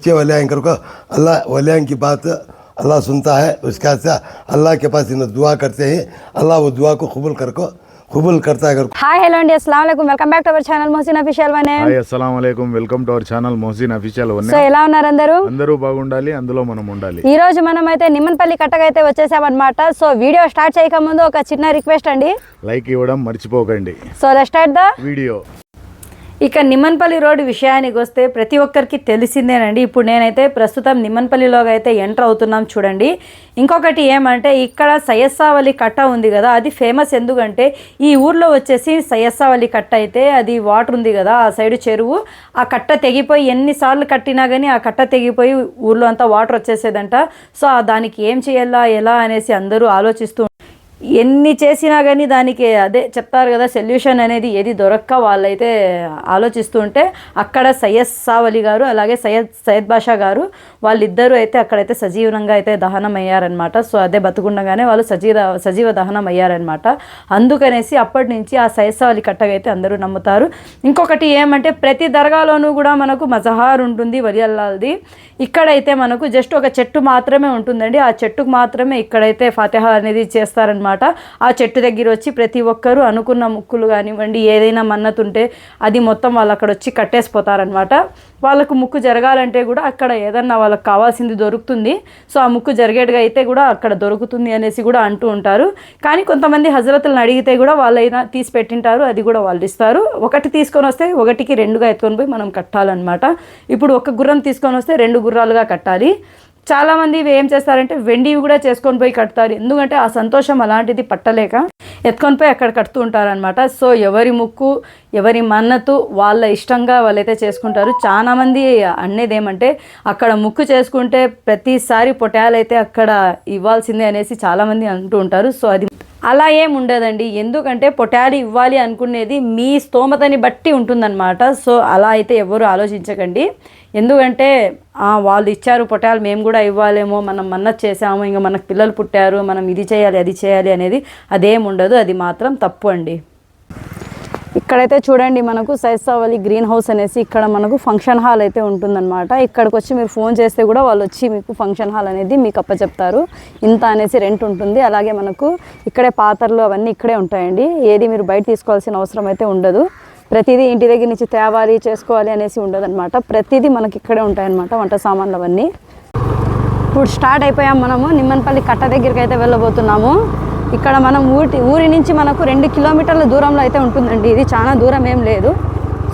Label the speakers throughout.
Speaker 1: सच्चे वलियांकर को अल्लाह वलियां की बात अल्लाह सुनता है उसके से अल्लाह के पास इन्हें दुआ करते हैं अल्लाह वो दुआ को कबूल कर को कबूल करता है अगर
Speaker 2: హాయ్ హలో అండి అస్సలం welcome back to our channel Mohsin official one
Speaker 3: hi అస్సలం అయికం welcome to our channel Mohsin official
Speaker 2: so ఎలా ఉన్నారు అందరూ
Speaker 3: అందరూ బాగుండాలి అందులో మనం ఉండాలి
Speaker 2: ఈ రోజు మనం అయితే నిమ్మన్పల్లి కట్టకైతే వచ్చేసామన్నమాట సో వీడియో స్టార్ట్ చేయక ముందు ఒక చిన్న రిక్వెస్ట్ అండి
Speaker 3: లైక్ ఇవ్వడం మర్చిపోకండి
Speaker 2: సో స్టార్ట్ ద
Speaker 3: వీడియో
Speaker 2: ఇక నిమ్మన్పల్లి రోడ్డు విషయానికి వస్తే ప్రతి ఒక్కరికి తెలిసిందేనండి. ఇప్పుడు నేనైతే ప్రస్తుతం నిమ్మన్పల్లిలోకి అయితే ఎంటర్ అవుతున్నాం చూడండి. ఇంకొకటి ఏమంటే ఇక్కడ సయస్సావళి కట్ట ఉంది కదా అది ఫేమస్ ఎందుకంటే ఈ ఊర్లో వచ్చేసి సయస్సావళి కట్ట అయితే అది వాటర్ ఉంది కదా ఆ సైడ్ చెరువు. ఆ కట్ట తెగిపోయి ఎన్నిసార్లు కట్టినా కానీ ఆ కట్ట తెగిపోయి ఊర్లో అంతా వాటర్ వచ్చేసేదంట. సో దానికి ఏం చేయాలా ఎలా అనేసి అందరూ ఆలోచిస్తూ ఎన్ని చేసినా కానీ దానికి అదే చెప్తారు కదా సొల్యూషన్ అనేది ఏది దొరక్క వాళ్ళైతే ఆలోచిస్తూ ఉంటే అక్కడ సయ్యద్ సావలి గారు అలాగే సయ్యద్ సయ్యద్ బాషా గారు వాళ్ళిద్దరూ అయితే అక్కడైతే సజీవనంగా అయితే దహనం అయ్యారనమాట సో అదే బతుకుండగానే వాళ్ళు సజీవ సజీవ దహనం అయ్యారనమాట అందుకనేసి అప్పటి నుంచి ఆ సయ్యద్ సావలి కట్టగైతే అందరూ నమ్ముతారు. ఇంకొకటి ఏమంటే ప్రతి దర్గాలోనూ కూడా మనకు మజహార్ ఉంటుంది వలియల్లాల్ది. ఇక్కడైతే మనకు జస్ట్ ఒక చెట్టు మాత్రమే ఉంటుందండి. ఆ చెట్టుకు మాత్రమే ఇక్కడైతే ఫాతిహా అనేది చేస్తారనమాట ఆ చెట్టు దగ్గర వచ్చి ప్రతి ఒక్కరూ అనుకున్న ముక్కులు కానివ్వండి ఏదైనా మన్నత్ ఉంటే అది మొత్తం వాళ్ళు అక్కడ వచ్చి కట్టేసిపోతారనమాట వాళ్ళకు ముక్కు జరగాలంటే కూడా అక్కడ ఏదన్నా వాళ్ళకి కావాల్సింది దొరుకుతుంది. సో ఆ ముక్కు జరిగేట్టుగా అయితే కూడా అక్కడ దొరుకుతుంది అనేసి కూడా అంటూ ఉంటారు. కానీ కొంతమంది హజరతులను అడిగితే కూడా వాళ్ళైనా తీసి పెట్టింటారు అది కూడా వాళ్ళు ఇస్తారు. ఒకటి తీసుకొని వస్తే ఒకటికి రెండుగా ఎత్తుకొని పోయి మనం కట్టాలన్నమాట. ఇప్పుడు ఒక గుర్రం తీసుకొని వస్తే రెండు గుర్రాలుగా కట్టాలి. చాలామంది ఇవి ఏం చేస్తారంటే వెండివి కూడా చేసుకొని పోయి కడతారు. ఎందుకంటే ఆ సంతోషం అలాంటిది పట్టలేక ఎత్తుకొని పోయి అక్కడ కడుతూ ఉంటారనమాట సో ఎవరి ముక్కు ఎవరి మన్నతు వాళ్ళ ఇష్టంగా వాళ్ళైతే చేసుకుంటారు. చాలా మంది అనేది ఏమంటే అక్కడ ముక్కు చేసుకుంటే ప్రతిసారి పొటాలైతే అక్కడ ఇవ్వాల్సిందే అనేసి చాలామంది అంటూ ఉంటారు. సో అది అలా ఏం ఉండదండి. ఎందుకంటే పొటాలి ఇవ్వాలి అనుకునేది మీ స్తోమతని బట్టి ఉంటుందన్నమాట. సో అలా అయితే ఎవరు ఆలోచించకండి. ఎందుకంటే వాళ్ళు ఇచ్చారు పొటాలు మేము కూడా ఇవ్వాలేమో మనం మన్నత్ చేసాము ఇంకా మనకు పిల్లలు పుట్టారు మనం ఇది చేయాలి అది చేయాలి అనేది అదేం ఉండదు. అది మాత్రం తప్పు అండి. ఇక్కడైతే చూడండి మనకు సైసావలి గ్రీన్ హౌస్ అనేసి ఇక్కడ మనకు ఫంక్షన్ హాల్ అయితే ఉంటుందన్నమాట. ఇక్కడికి వచ్చి మీరు ఫోన్ చేస్తే కూడా వాళ్ళు వచ్చి మీకు ఫంక్షన్ హాల్ అనేది మీకు అప్పచెప్తారు. ఇంత అనేసి రెంట్ ఉంటుంది. అలాగే మనకు ఇక్కడే పాత్రలు అవన్నీ ఇక్కడే ఉంటాయండి. ఏది మీరు బయట తీసుకోవాల్సిన అవసరం అయితే ఉండదు. ప్రతిదీ ఇంటి దగ్గర నుంచి తేవాలి చేసుకోవాలి అనేసి ఉండదు అనమాట ప్రతిదీ మనకి ఇక్కడే ఉంటాయన్నమాట వంట సామాన్లు అవన్నీ. ఇప్పుడు స్టార్ట్ అయిపోయాం మనము. నిమ్మన్పల్లి కట్ట దగ్గరికి అయితే వెళ్ళబోతున్నాము. ఇక్కడ మనం ఊటి ఊరి నుంచి మనకు రెండు కిలోమీటర్ల దూరంలో అయితే ఉంటుందండి. ఇది చాలా దూరం ఏం లేదు.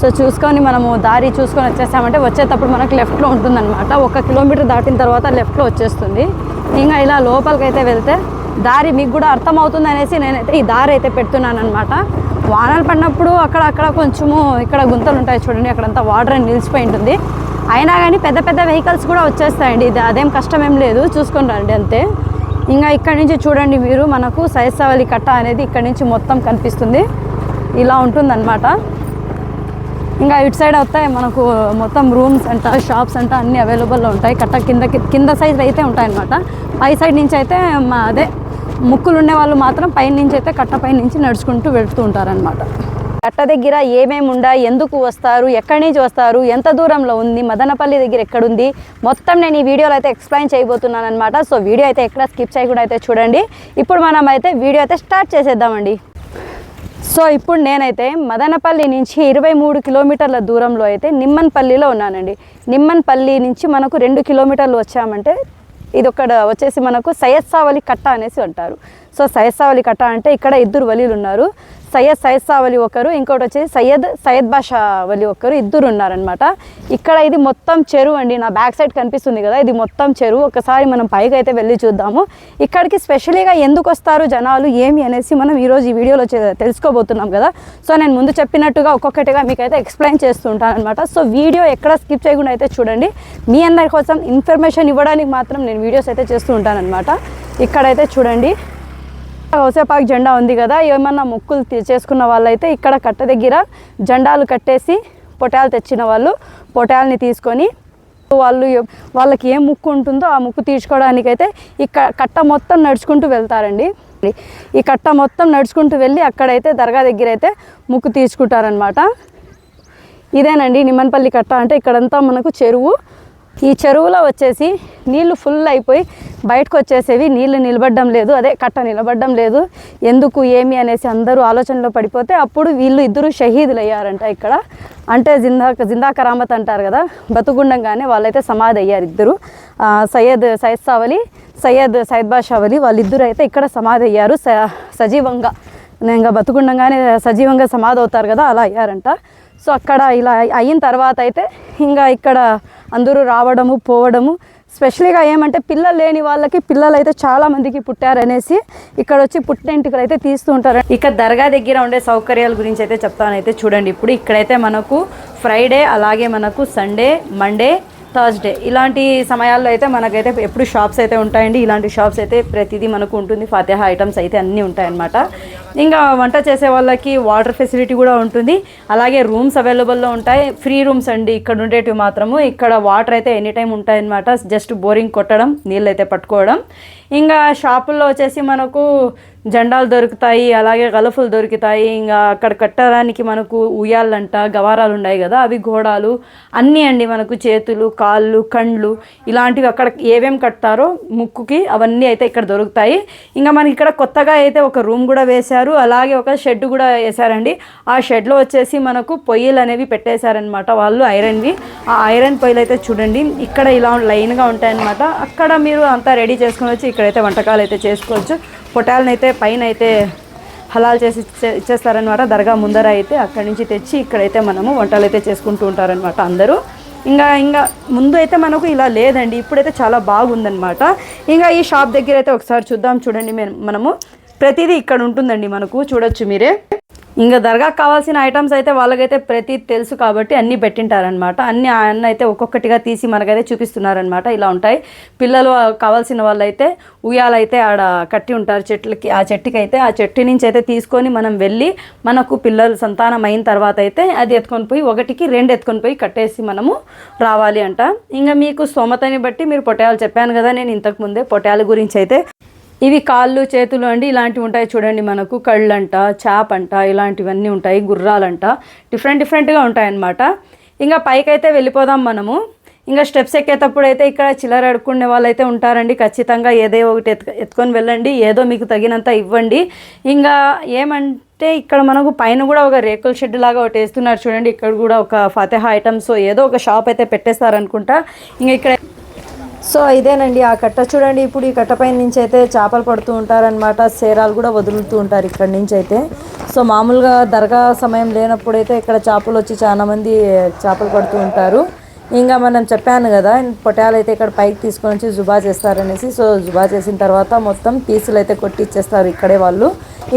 Speaker 2: సో చూసుకొని మనము దారి చూసుకొని వచ్చేసామంటే వచ్చేటప్పుడు మనకు లెఫ్ట్లో ఉంటుందన్నమాట. ఒక కిలోమీటర్ దాటిన తర్వాత లెఫ్ట్లో వచ్చేస్తుంది. ఇంకా ఇలా లోపలికి అయితే వెళ్తే దారి మీకు కూడా అర్థమవుతుంది అనేసి నేనైతే ఈ దారి అయితే పెడుతున్నాను అనమాట వానలు పడినప్పుడు అక్కడ అక్కడ కొంచెము ఇక్కడ గుంతలు ఉంటాయి చూడండి అక్కడంతా వాటర్ అని నిలిచిపోయి ఉంటుంది. అయినా కానీ పెద్ద పెద్ద వెహికల్స్ కూడా వచ్చేస్తాయండి. ఇది అదేం కష్టం ఏం లేదు. చూసుకొని రండి అంతే. ఇంకా ఇక్కడ నుంచి చూడండి మీరు మనకు సైసావలి కట్ట అనేది ఇక్కడ నుంచి మొత్తం కనిపిస్తుంది. ఇలా ఉంటుందన్నమాట. ఇంకా ఇటు సైడ్ వస్తే మనకు మొత్తం రూమ్స్ అంట షాప్స్ అంట అన్నీ అవైలబుల్లో ఉంటాయి. కట్ట కింద కింద సైజ్ అయితే ఉంటాయన్నమాట. పై సైడ్ నుంచి అయితే మా అదే ముక్కులు ఉండే వాళ్ళు మాత్రం పైనుంచి అయితే కట్ట పై నుంచి నడుచుకుంటూ వెళ్తూ ఉంటారనమాట కట్ట దగ్గర ఏమేమి ఉండాయి? ఎందుకు వస్తారు? ఎక్కడి నుంచి వస్తారు? ఎంత దూరంలో ఉంది? మదనపల్లి దగ్గర ఎక్కడుంది? మొత్తం నేను ఈ వీడియోలో అయితే ఎక్స్ప్లెయిన్ చేయబోతున్నాను అనమాట సో వీడియో అయితే ఎక్కడ స్కిప్ చేయకుండా అయితే చూడండి. ఇప్పుడు మనం అయితే వీడియో అయితే స్టార్ట్ చేసేద్దామండి. సో ఇప్పుడు నేనైతే మదనపల్లి నుంచి ఇరవై మూడు కిలోమీటర్ల దూరంలో అయితే నిమ్మన్పల్లిలో ఉన్నానండి. నిమ్మన్పల్లి నుంచి మనకు రెండు కిలోమీటర్లు వచ్చామంటే ఇది ఒక వచ్చేసి మనకు సయత్సావలి కట్ట అనేసి అంటారు. సో సయస్సావలి కట్ట అంటే ఇక్కడ ఇద్దరు వలీలు ఉన్నారు. సయ్యద్ సయస్సావలి వలి ఒకరు ఇంకోటి వచ్చేసి సయ్యద్ సయ్యద్ బాషా వలి ఒకరు ఇద్దరు ఉన్నారనమాట ఇక్కడ ఇది మొత్తం చెరువు అండి. నా బ్యాక్ సైడ్ కనిపిస్తుంది కదా ఇది మొత్తం చెరువు. ఒకసారి మనం పైకి అయితే వెళ్ళి చూద్దాము. ఇక్కడికి స్పెషలీగా ఎందుకు వస్తారు జనాలు ఏమి అనేసి మనం ఈరోజు ఈ వీడియోలో తెలుసుకోబోతున్నాం కదా. సో నేను ముందు చెప్పినట్టుగా ఒక్కొక్కటిగా మీకు అయితే ఎక్స్ప్లెయిన్ చేస్తుంటాను అనమాట సో వీడియో ఎక్కడ స్కిప్ చేయకుండా అయితే చూడండి. మీ అందరి కోసం ఇన్ఫర్మేషన్ ఇవ్వడానికి మాత్రం నేను వీడియోస్ అయితే చేస్తూ ఉంటాను అనమాట ఇక్కడైతే చూడండి. హౌసేపాక్ జెండా ఉంది కదా ఏమన్నా మొక్కులు చేసుకున్న వాళ్ళైతే ఇక్కడ కట్ట దగ్గర జెండాలు కట్టేసి పొటాలు తెచ్చిన వాళ్ళు పొటాలని తీసుకొని వాళ్ళు వాళ్ళకి ఏ ముక్కు ఉంటుందో ఆ ముక్కు తీర్చుకోవడానికైతే ఈ కట్ట మొత్తం నడుచుకుంటూ వెళ్తారండి. ఈ కట్ట మొత్తం నడుచుకుంటూ వెళ్ళి అక్కడైతే దర్గా దగ్గర అయితే ముక్కు తీర్చుకుంటారనమాట ఇదేనండి నిమ్మనపల్లి కట్ట. అంటే ఇక్కడంతా మనకు చెరువు ఈ చెరువులో వచ్చేసి నీళ్ళు ఫుల్ అయిపోయి బయటకు వచ్చేసేవి. నీళ్ళు నిలబడడం లేదు. అదే కట్ట నిలబడడం లేదు. ఎందుకు ఏమి అనేసి అందరూ ఆలోచనలో పడిపోతే అప్పుడు వీళ్ళు ఇద్దరు షహీదులు అయ్యారంట ఇక్కడ. అంటే జిందా జిందా కరామత్ అంటారు కదా బతుకుండంగానే వాళ్ళైతే సమాధి అయ్యారు ఇద్దరు. సయ్యద్ సయ్యద్ సావలి సయ్యద్ సయ్యద్ బాషావలి వాళ్ళిద్దరు అయితే ఇక్కడ సమాధి అయ్యారు. స- సజీవంగా ఇంకా బతుకుండగానే సజీవంగా సమాధి అవుతారు కదా అలా అయ్యారంట. సో అక్కడ ఇలా అయిన తర్వాత అయితే ఇంకా ఇక్కడ అందరూ రావడము పోవడము. స్పెషల్గా ఏమంటే పిల్లలు లేని వాళ్ళకి పిల్లలు అయితే చాలా మందికి పుట్టారనేసి ఇక్కడ వచ్చి పుట్టింటికలు అయితే తీస్తూ ఉంటారు. ఇక దర్గా దగ్గర ఉండే సౌకర్యాల గురించి అయితే చెప్తానైతే చూడండి. ఇప్పుడు ఇక్కడైతే మనకు ఫ్రైడే అలాగే మనకు సండే మండే థర్స్డే ఇలాంటి సమయాల్లో అయితే మనకైతే ఎప్పుడు షాప్స్ అయితే ఉంటాయండి. ఇలాంటి షాప్స్ అయితే ప్రతిదీ మనకు ఉంటుంది. ఫాతిహా ఐటమ్స్ అయితే అన్నీ ఉంటాయన్నమాట. ఇంకా వంట చేసే వాళ్ళకి వాటర్ ఫెసిలిటీ కూడా ఉంటుంది. అలాగే రూమ్స్ అవైలబుల్లో ఉంటాయి. ఫ్రీ రూమ్స్ అండి. ఇక్కడ ఉండేటివి మాత్రము. ఇక్కడ వాటర్ అయితే ఎనీ టైం ఉంటాయన్నమాట. జస్ట్ బోరింగ్ కొట్టడం నీళ్ళు అయితే పట్టుకోవడం. ఇంకా షాపుల్లో వచ్చేసి మనకు జెండాలు దొరుకుతాయి అలాగే గలఫులు దొరుకుతాయి. ఇంకా అక్కడ కట్టడానికి మనకు ఉయ్యాలంట గవారాలు ఉన్నాయి కదా అవి ఘోడాలు అన్నీ అండి మనకు చేతులు కాళ్ళు కండ్లు. ఇలాంటివి అక్కడ ఏవేం కట్టారో ముక్కుకి అవన్నీ అయితే ఇక్కడ దొరుకుతాయి. ఇంకా మనకి ఇక్కడ కొత్తగా అయితే ఒక రూమ్ కూడా వేశారు అలాగే ఒక షెడ్ కూడా వేశారండి. ఆ షెడ్లో వచ్చేసి మనకు పొయ్యిలు అనేవి పెట్టేశారనమాట వాళ్ళు ఐరన్వి. ఆ ఐరన్ పొయ్యిలు అయితే చూడండి ఇక్కడ ఇలా లైన్గా ఉంటాయన్నమాట. అక్కడ మీరు అంతా రెడీ చేసుకొని వచ్చి ఇక్కడైతే వంటకాలు అయితే చేసుకోవచ్చు. పొటాలనైతే పైన అయితే హలాల్ చేసి ఇచ్చే- ఇచ్చేస్తారనమాట దర్గా ముందర అయితే అక్కడి నుంచి తెచ్చి ఇక్కడైతే మనము వంటలు అయితే చేసుకుంటూ ఉంటారనమాట అందరూ. ఇంకా ఇంకా ముందు అయితే మనకు ఇలా లేదండి. ఇప్పుడైతే చాలా బాగుందనమాట ఇంకా ఈ షాప్ దగ్గర అయితే ఒకసారి చూద్దాం చూడండి మేము- మనము. ప్రతిదీ ఇక్కడ ఉంటుందండి మనకు. చూడొచ్చు మీరే. ఇంకా దర్గాకు కావాల్సిన ఐటమ్స్ అయితే వాళ్ళకైతే ప్రతి తెలుసు కాబట్టి అన్నీ పెట్టింటారనమాట అన్ని అన్న అయితే ఒక్కొక్కటిగా తీసి మనకైతే చూపిస్తున్నారనమాట ఇలా ఉంటాయి. పిల్లలు కావాల్సిన వాళ్ళైతే ఉయ్యాలైతే ఆడ కట్టి ఉంటారు చెట్లకి. ఆ చెట్టుకి అయితే ఆ చెట్టు నుంచి అయితే తీసుకొని మనం వెళ్ళి మనకు పిల్లలు సంతానం అయిన తర్వాత అయితే అది ఎత్తుకొని పోయి ఒకటికి రెండు ఎత్తుకొని పోయి కట్టేసి మనము రావాలి అంట. ఇంకా మీకు స్తోమతని బట్టి మీరు పొట్యాలు చెప్పాను కదా నేను ఇంతకు ముందే పొటయాల గురించి అయితే ఇవి కాళ్ళు చేతులు అండి ఇలాంటివి ఉంటాయి చూడండి మనకు. కళ్ళంట చేప అంట ఇలాంటివన్నీ ఉంటాయి గుర్రాలంట. డిఫరెంట్ డిఫరెంట్గా ఉంటాయన్నమాట. ఇంకా పైకైతే వెళ్ళిపోదాం మనము. ఇంకా స్టెప్స్ ఎక్కేటప్పుడు అయితే ఇక్కడ చిల్లర అడుక్కునే వాళ్ళైతే ఉంటారండి. ఖచ్చితంగా ఏదో ఒకటి ఎత్తు ఎత్తుకొని వెళ్ళండి. ఏదో మీకు తగినంత ఇవ్వండి. ఇంకా ఏమంటే ఇక్కడ మనకు పైన కూడా ఒక రేకుల షెడ్ లాగా ఒకటి వేస్తున్నారు చూడండి. ఇక్కడ కూడా ఒక ఫతేహా ఐటమ్స్ ఏదో ఒక షాప్ అయితే పెట్టేస్తారనుకుంటా. ఇంకా ఇక్కడ సో ఇదేనండి ఆ కట్ట చూడండి ఇప్పుడు ఈ కట్టపై నుంచి అయితే చేపలు పడుతూ ఉంటారనమాట సేరాలు కూడా వదులుతూ ఉంటారు ఇక్కడ నుంచి అయితే సో మామూలుగా దర్గా సమయం లేనప్పుడు అయితే ఇక్కడ చేపలు వచ్చి చాలామంది చేపలు పడుతూ ఉంటారు. ఇంకా మనం చెప్పాను కదా పొటాలు అయితే ఇక్కడ పైకి తీసుకొని వచ్చి జుబా చేస్తారనేసి. సో జుబా చేసిన తర్వాత మొత్తం పీసులు అయితే కొట్టిచ్చేస్తారు ఇక్కడే వాళ్ళు.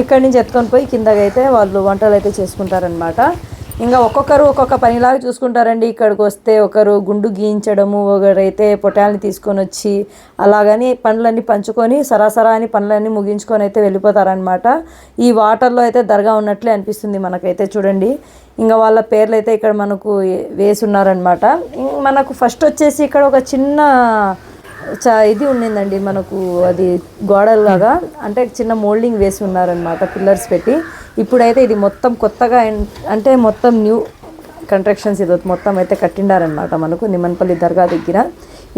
Speaker 2: ఇక్కడి నుంచి ఎత్తుకొని పోయి కిందకైతే వాళ్ళు వంటలు అయితే చేసుకుంటారనమాట ఇంకా ఒక్కొక్కరు ఒక్కొక్క పనిలాగా చూసుకుంటారండి. ఇక్కడికి వస్తే ఒకరు గుండు గీయించడము ఒకరైతే పొటాలని తీసుకొని వచ్చి అలాగని పనులన్నీ పంచుకొని సరాసరా అని పనులన్నీ ముగించుకొని అయితే వెళ్ళిపోతారనమాట ఈ వాటర్లో అయితే దర్గా ఉన్నట్లే అనిపిస్తుంది మనకైతే చూడండి. ఇంకా వాళ్ళ పేర్లు అయితే ఇక్కడ మనకు వేసి ఉన్నారనమాట మనకు ఫస్ట్ వచ్చేసి ఇక్కడ ఒక చిన్న చా ఇది ఉండిందండి మనకు అది గోడలాగా అంటే చిన్న మోల్డింగ్ వేసి ఉన్నారనమాట పిల్లర్స్ పెట్టి. ఇప్పుడైతే ఇది మొత్తం కొత్తగా అంటే మొత్తం న్యూ కన్స్ట్రక్షన్స్ ఇది మొత్తం అయితే కట్టిండారనమాట మనకు నిమ్మన్పల్లి దర్గా దగ్గర.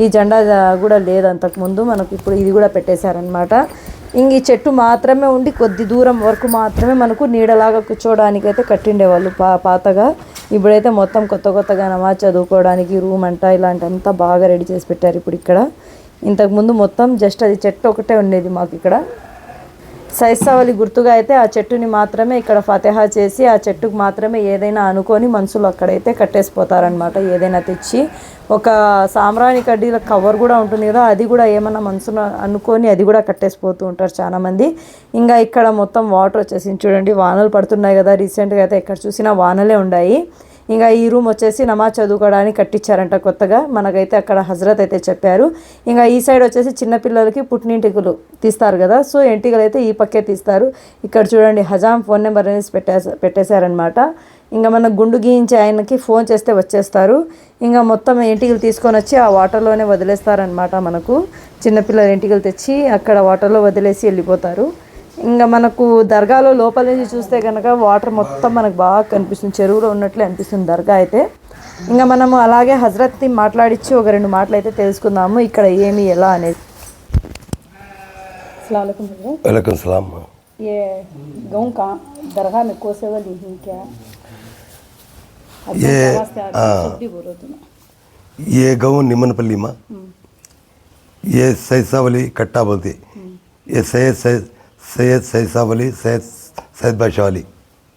Speaker 2: ఈ జెండా కూడా లేదు అంతకుముందు మనకు ఇప్పుడు ఇది కూడా పెట్టేశారనమాట ఇంక ఈ చెట్టు మాత్రమే ఉండి కొద్ది దూరం వరకు మాత్రమే మనకు నీడలాగా కూర్చోవడానికి అయితే కట్టిండేవాళ్ళు పా పాతగా. ఇప్పుడైతే మొత్తం కొత్త కొత్తగా నమాజ్ చదువుకోవడానికి రూమ్ అంట ఇలాంటి అంతా బాగా రెడీ చేసి పెట్టారు ఇప్పుడు ఇక్కడ. ఇంతకుముందు మొత్తం జస్ట్ అది చెట్టు ఒకటే ఉండేది మాకు ఇక్కడ. సైస్తావలి గుర్తుగా అయితే ఆ చెట్టుని మాత్రమే ఇక్కడ ఫతేహా చేసి ఆ చెట్టుకు మాత్రమే ఏదైనా అనుకొని మనుషులు అక్కడైతే కట్టేసిపోతారనమాట ఏదైనా తెచ్చి ఒక సామ్రాణి కడ్డీల కవర్ కూడా ఉంటుంది కదా అది కూడా ఏమన్నా మనసును అనుకొని అది కూడా కట్టేసిపోతూ ఉంటారు చాలామంది. ఇంకా ఇక్కడ మొత్తం వాటర్ వచ్చేసి చూడండి వానలు పడుతున్నాయి కదా రీసెంట్గా అయితే ఎక్కడ చూసినా వానలే ఉన్నాయి ఇంకా ఈ రూమ్ వచ్చేసి నమాజ్ చదువుకోవడానికి కట్టించారంట కొత్తగా. మనకైతే అక్కడ హజరత్ అయితే చెప్పారు. ఇంకా ఈ సైడ్ వచ్చేసి చిన్నపిల్లలకి పుట్టినింటికలు తీస్తారు కదా. సో ఎంటికలు అయితే ఈ పక్కే తీస్తారు. ఇక్కడ చూడండి హజాం ఫోన్ నెంబర్ అనేసి పెట్టేసా పెట్టేశారనమాట ఇంకా మన గుండు గీయించే ఆయనకి ఫోన్ చేస్తే వచ్చేస్తారు. ఇంకా మొత్తం ఎంటికలు తీసుకొని వచ్చి ఆ వాటర్లోనే వదిలేస్తారనమాట మనకు. చిన్నపిల్లల ఎంటికలు తెచ్చి అక్కడ వాటర్లో వదిలేసి వెళ్ళిపోతారు. ఇంకా మనకు దర్గాలో లోపల నుంచి చూస్తే కనుక వాటర్ మొత్తం మనకు బాగా కనిపిస్తుంది చెరువులో ఉన్నట్లే అనిపిస్తుంది దర్గా అయితే ఇంకా మనము అలాగే హజరత్ని మాట్లాడించి ఒక రెండు మాటలు అయితే తెలుసుకుందాము ఇక్కడ ఏమి ఎలా అనేది अस्सलाम हजरत
Speaker 1: वालेकुम सलाम
Speaker 2: ये गाँव का दरगाह में कोसे वाली ही क्या
Speaker 1: ये हाँ
Speaker 2: बोलो तुम
Speaker 1: ये गाँव निमनपल्ली माँ ये सैसावली कट्टा बोलती ये सैयद सैयद सैयद सैसावली सैद सैयद बादशाह वाली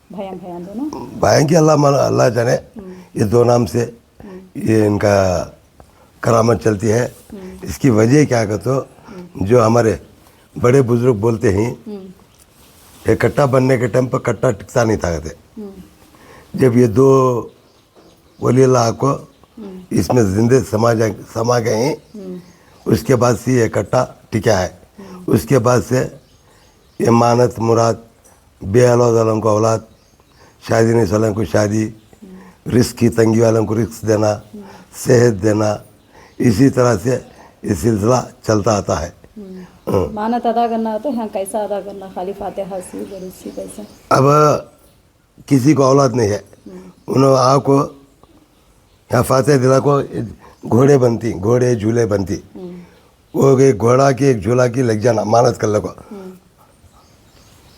Speaker 2: भयान भयान दोनों?
Speaker 1: भाई की अल्लाह माला अल्लाह जाने ये दो नाम से ये इनका करामत चलती है। इसकी वजह क्या है तो जो हमारे बड़े बुज़ुर्ग बोलते हैं ये कट्टा बनने के टाइम पर कट्टा टिकता नहीं था कहते। जब ये दो वली अल्लाह को इसमें जिंदे समा जा समा गए हैं उसके बाद से ये कट्टा टिका है। उसके बाद से ये मानत मुराद बे औलाद वालों को औलाद शादी नहीं वालों को शादी रिस्क की तंगी वालों को रिस्क देना सेहत देना इसी तरह से ये सिलसिला चलता आता है। हाँ।
Speaker 2: मानत अदा करना तो यहाँ कैसा अदा करना? खाली फातिहा सी कैसा?
Speaker 1: अब किसी को औलाद नहीं है। उन्होंने आपको यहाँ फातेह दिला को घोड़े बनती घोड़े झूले बनती। वो एक घोड़ा की एक झूला की लग जाना मानत कर को।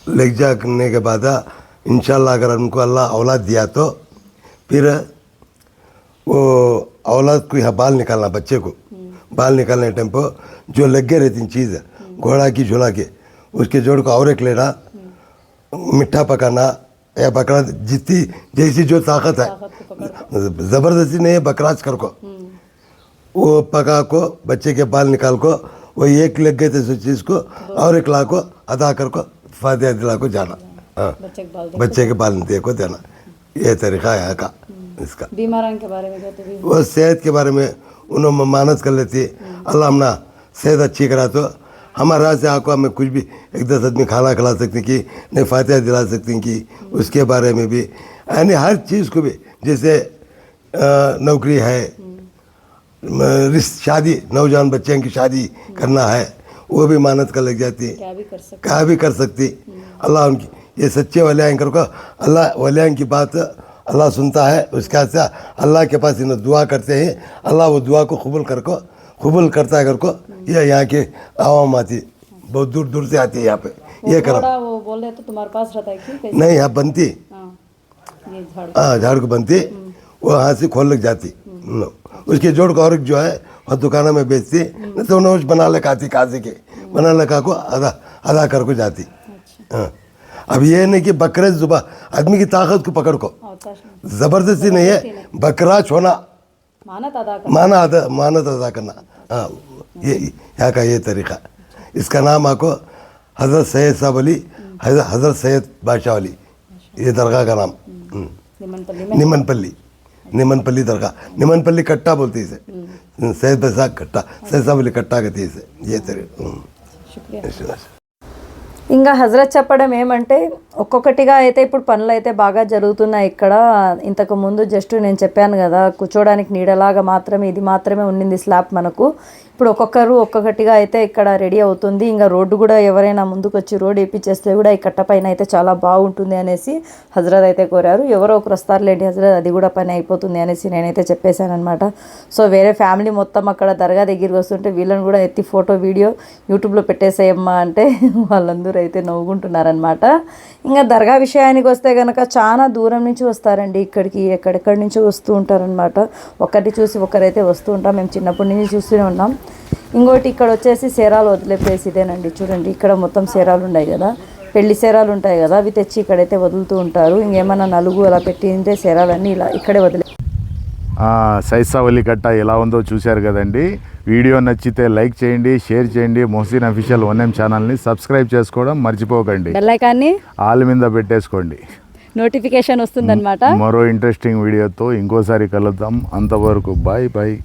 Speaker 1: लग जाने के बाद इंशाल्लाह अगर उनको अल्लाह औलाद दिया तो फिर वो औलाद को यहाँ बाल निकालना बच्चे को बाल निकालने टाइम पर जो लगे रहती चीज़ घोड़ा की झूला के उसके जोड़ को और एक लेना मिठा पकाना या बकरा जितनी जैसी जो ताकत है ज़बरदस्ती नहीं है बकराज कर को। वो पका को बच्चे के बाल निकाल को वो एक लग गए थे उस चीज़ को और एक ला को अदा कर को। फातिहा दिला को जाना। हाँ।
Speaker 2: बच्चे के बाल
Speaker 1: बच्चे के देना यह तरीका है यहाँ का इसका।
Speaker 2: बीमारान के बारे में कहते भी
Speaker 1: वो सेहत के बारे में उन्होंने मानत कर लेती अल्लाह हमना सेहत अच्छी करा तो हमारा से आको हमें कुछ भी एक दस आदमी खाना खिला सकते कि नहीं फातिहा दिला सकते कि उसके बारे में भी। यानी हर चीज़ को भी जैसे नौकरी है रिश्त शादी नौजवान बच्चे की शादी करना है। वो भी मानत कर लग जाती।
Speaker 2: क्या भी कर सकते।
Speaker 1: क्या भी कर सकती। अल्लाह उनकी ये सच्चे वलिया एंकर को अल्लाह वलिया की बात अल्लाह सुनता है उसके बाद से अल्लाह के पास इन्हें दुआ करते हैं। अल्लाह वो दुआ को कबूल कर को कबूल करता है कर को ये यहाँ के आवाम आती बहुत दूर दूर से आती है यहाँ पे। ये करो।
Speaker 2: वो बोल रहे तो तुम्हारे पास रहता है कि
Speaker 1: नहीं यहाँ बनती।
Speaker 2: हाँ झाड़।
Speaker 1: हाँ को बनती वो हाथ से खोल लग जाती। उसके जोड़ को और जो है वो दुकानों में बेचती नहीं तो उन्हें उस बना ले खाती काजी के। बना ले खा को अदा अदा कर को जाती हाँ। अब ये नहीं कि बकरे जुबा आदमी की ताकत को पकड़ को। ज़बरदस्ती नहीं है। बकरा छोना। माना अदा मानत अदा करना। हाँ ये यहाँ का ये तरीका। इसका नाम आपको हज़रत सैद साहब अली हज़रत सैद सैयद बादशाह अली। ये दरगाह का नाम। हम्म।
Speaker 2: निमनपल्ली
Speaker 1: निमनपल्ली। निमनपल्ली दरगाह निमनपल्ली कट्टा बोलती है इसे सैयद बैसाख कट्टा सैयद साहब अली कट्टा कहती है इसे ये तरीका
Speaker 2: शुक्रिया ఇంకా హజరత్ చెప్పడం ఏమంటే ఒక్కొక్కటిగా అయితే ఇప్పుడు పనులు అయితే బాగా జరుగుతున్నాయి ఇక్కడ ఇంతకు ముందు జస్ట్ నేను చెప్పాను కదా కూర్చోడానికి నీడలాగా మాత్రమే ఇది మాత్రమే ఉండింది స్లాబ్ మనకు ఇప్పుడు ఒక్కొక్కరు ఒక్కొక్కటిగా అయితే ఇక్కడ రెడీ అవుతుంది. ఇంకా రోడ్డు కూడా ఎవరైనా ముందుకు వచ్చి రోడ్ వేయించేస్తే కూడా ఈ కట్ట పైన అయితే చాలా బాగుంటుంది అనేసి హజరత్ అయితే కోరారు. ఎవరో ఒకరు వస్తారులేండి హజరత్ అది కూడా పని అయిపోతుంది అనేసి నేనైతే చెప్పేశానమాట సో వేరే ఫ్యామిలీ మొత్తం అక్కడ దర్గా దగ్గరికి వస్తుంటే వీళ్ళని కూడా ఎత్తి ఫోటో వీడియో యూట్యూబ్లో పెట్టేసేయమ్మా అంటే వాళ్ళందరూ అయితే నవ్వుకుంటున్నారనమాట ఇంకా దర్గా విషయానికి వస్తే కనుక చాలా దూరం నుంచి వస్తారండి. ఇక్కడికి ఎక్కడెక్కడి నుంచి వస్తూ ఉంటారనమాట ఒకటి చూసి ఒకరైతే వస్తూ ఉంటాం. మేము చిన్నప్పటి నుంచి చూస్తూనే ఉన్నాం. ఇంకోటి ఇక్కడ వచ్చేసి సేరాలు వదిలే ప్లేస్ ఇదేనండి. చూడండి ఇక్కడ మొత్తం సేరాలు ఉన్నాయి కదా. పెళ్ళి సేరాలు ఉంటాయి కదా అవి తెచ్చి ఇక్కడైతే వదులుతూ ఉంటారు. ఇంకేమన్నా నలుగు అలా పెట్టింటే సేరాలన్నీ ఇలా ఇక్కడే వదిలే
Speaker 3: ఆ, సైసావల్లి కట్ట ఎలా ఉందో చూశారు కదండి. వీడియో నచ్చితే లైక్ చేయండి షేర్ చేయండి. మొహసిన్ అఫీషియల్ వన్ ఎం ఛానల్ని సబ్స్క్రైబ్ చేసుకోవడం మర్చిపోకండి. ఆల్ మీద పెట్టేసుకోండి.
Speaker 2: నోటిఫికేషన్ వస్తుందన్నమాట.
Speaker 3: మరో ఇంట్రెస్టింగ్ వీడియోతో ఇంకోసారి కలుద్దాం. అంతవరకు బాయ్ బాయ్.